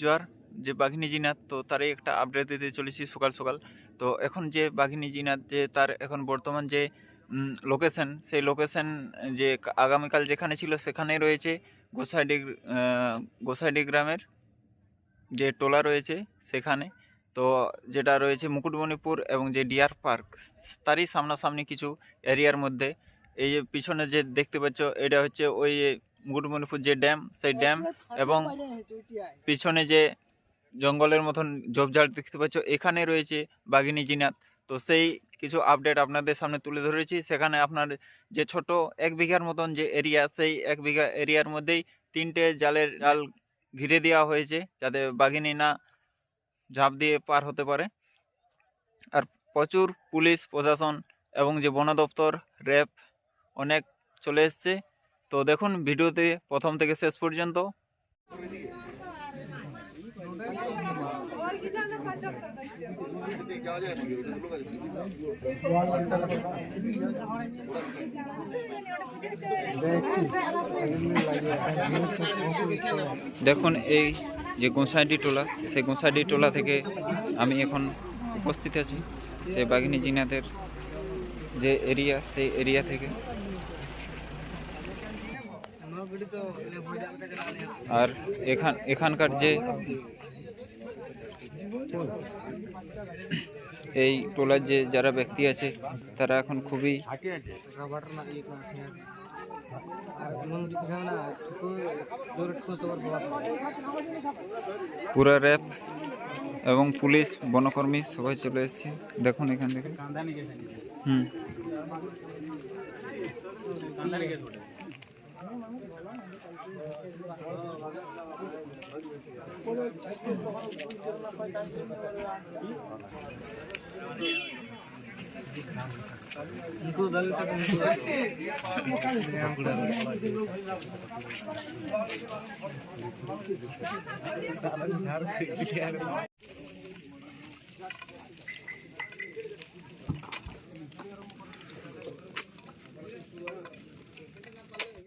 জোয়ার, যে বাঘিনী জিনাত, তো তারই একটা আপডেট দিতে চলেছি সকাল সকাল। তো এখন যে বাঘিনী জিনাত, যে তার এখন বর্তমান যে লোকেশন সেই লোকেশন যে আগামীকাল যেখানে ছিল সেখানেই রয়েছে গোসাইডি গোসাইডি গ্রামের যে টোলা রয়েছে সেখানে। তো যেটা রয়েছে মুকুটমণিপুর এবং যে ডিয়ার পার্ক, তারই সামনাসামনি কিছু এরিয়ার মধ্যে এই যে পিছনে যে দেখতে পাচ্ছ এটা হচ্ছে ওই মুকুটমণিপুর যে ড্যাম সেই ড্যাম এবং পিছনে যে জঙ্গলের মতন ঝোপঝাড় দেখতে পাচ্ছ এখানে রয়েছে বাঘিনী জিনাত। তো সেই কিছু আপডেট আপনাদের সামনে তুলে ধরেছি। সেখানে আপনার যে ছোট এক বিঘার মতন যে এরিয়া সেই এক বিঘা এরিয়ার মধ্যেই তিনটে জালের জাল ঘিরে দেওয়া হয়েছে যাতে বাঘিনী না ঝাঁপ দিয়ে পার হতে পারে। আর প্রচুর পুলিশ প্রশাসন এবং যে বন দপ্তর র্যাব অনেক চলে এসছে। তো দেখুন, ভিডিওতে প্রথম থেকে শেষ পর্যন্ত। দেখুন, এই যে গোসাইডি টোলা, সেই গোসাইডি টোলা থেকে আমি এখন উপস্থিত আছি। সেই বাঘিনী জিনাতের যে এরিয়া, সেই এরিয়া থেকে। আর এখান, এখানকার যে এই টোলার যে যারা ব্যক্তি আছে, তারা এখন খুবই পুরা র্যাব এবং পুলিশ বনকর্মী সবাই চলে এসছে। দেখুন এখান থেকে। হুম।